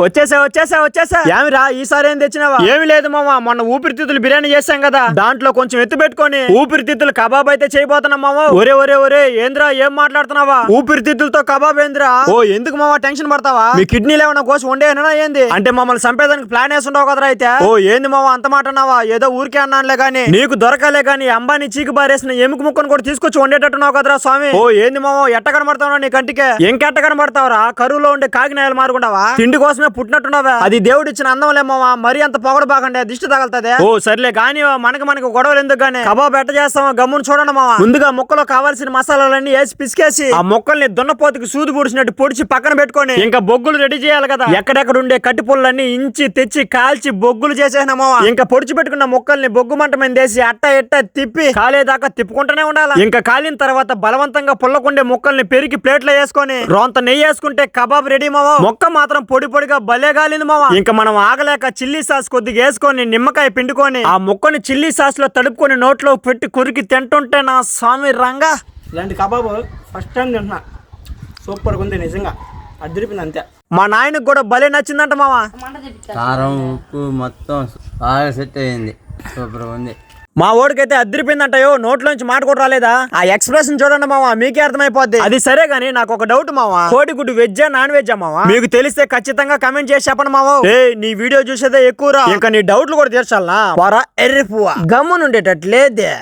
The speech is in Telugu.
వచ్చేసా వచ్చేసా వచ్చేసా. ఏమిరా ఈసారి ఏం తెచ్చినావా? ఏమి లేదు మామ మొన్న ఊపిరితిత్తులు బిర్యానీ చేశాం కదా. దాంట్లో కొంచెం ఎత్తు పెట్టుకొని ఊపిరితిత్తులు కబాబ్ అయితే చేయబోతున్నాం మామ ఒరే ఒరే ఒరే ఏంద్రా ఏం మాట్లాడుతున్నావా? ఊపిరితిత్తులతో కబాబ్ ఏంద్రా? ఓ ఎందుకు మామ టెన్షన్ పడతావా? మీ కిడ్నీలు ఏమైనా కోసి వండేనా ఏంది? అంటే మమ్మల్ని చంపేదానికి ప్లాన్ వేసి ఉండవు కదరా అయితే. ఓ ఏంది మామ అంత మాట అన్నావా? ఏదో ఊరికే అన్నానులే గానీ. నీకు దొరకలే గానీ అంబానీ చీకి బారేసిన ఎముక ముక్కను కూడా తీసుకొచ్చి వండేటట్టున్నావు కదరా స్వామి? ఓ ఏంది మామ ఎట్ట కనబడతావు నీ కంటికే? ఇంకెట్ట కనబడతావురా? కరువులో ఉండే కాకినాయలు మారుకుంటావా? తిండి కోసమే పుట్టినట్టున్నావా. అది దేవుడు ఇచ్చిన అందం లేమోవా మరి అంత పొగడు బాగండి దిష్టి తగలుతుంది. ఓ సర్లే గానీ మనకి మనకి గొడవలు ఎందుకు గానీ కబాబ్ ఎట్ట చేస్తామో గమ్మును చూడండి మావా. ముందుగా ముక్కలో కావాల్సిన మసాలాలన్నీ వేసి పిసికేసి ఆ ముక్కల్ని దున్నపోతుకి సూది పొడిచినట్టు పొడిచి పక్కన పెట్టుకొని ఇంకా బొగ్గులు రెడీ చేయాలి కదా? ఎక్కడెక్కడ ఉండే కట్టి పుల్లన్నీ ఇంచి తెచ్చి కాల్చి బొగ్గులు చేసేసిన మావా. ఇంకా పొడిచి పెట్టుకున్న ముక్కల్ని బొగ్గు మంట మీద వేసి అట్ట ఎట్ట తిప్పి కాలేదాకా తిప్పుకుంటూనే ఉండాలి? ఇంకా కాలిన తర్వాత బలవంతంగా పుల్లకుండే ముక్కల్ని పెరిగి ప్లేట్లో వేసుకొని రోంత నెయ్యి వేసుకుంటే కబాబ్ రెడీ మావా. మొక్క మాత్రం పొడి పొడిగా భలే గాలింది మావా. ఇంకా మనం ఆగలేక చిల్లీ సాస్ కొద్దిగా వేసుకొని నిమ్మకాయ పిండుకొని ఆ ముక్కని చిల్లీ సాస్లో తడుపుకొని నోట్లో పెట్టి కురికి తింటుంటే నా స్వామి రంగా. ఇలాంటి కబాబు ఫస్ట్ టైం తింటున్నా. సూపర్గా ఉంది నిజంగా. అదిరిపింది అంతే. మా నాయనకు కూడా భలే నచ్చిందంట మావా. కారం ఉప్పు మొత్తం బాగా సెట్ అయింది. సూపర్ ఉంది. మా ఓడికైతే అద్దరిపోయిందంటయో నోట్లోంచి మాట కూడా రాలేదా? ఆ ఎక్స్ప్రెషన్ చూడండి మావా మీకే అర్థమైపోద్ది. అది సరే గానీ నాకు ఒక డౌట్ మావా. కోడి గుడ్డు వెజ్జా నాన్ వెజ్జా మావా? మీకు తెలిస్తే ఖచ్చితంగా కమెంట్ చేసి చెప్పండి మావా. ఏ నీ వీడియో చూసేదే ఎక్కువరా ఇంకా నీ డౌట్లు కూడా తీర్చాలనా? వరా ఎర్రి పువ్వ. గమ్మునుండేటట్లేదే.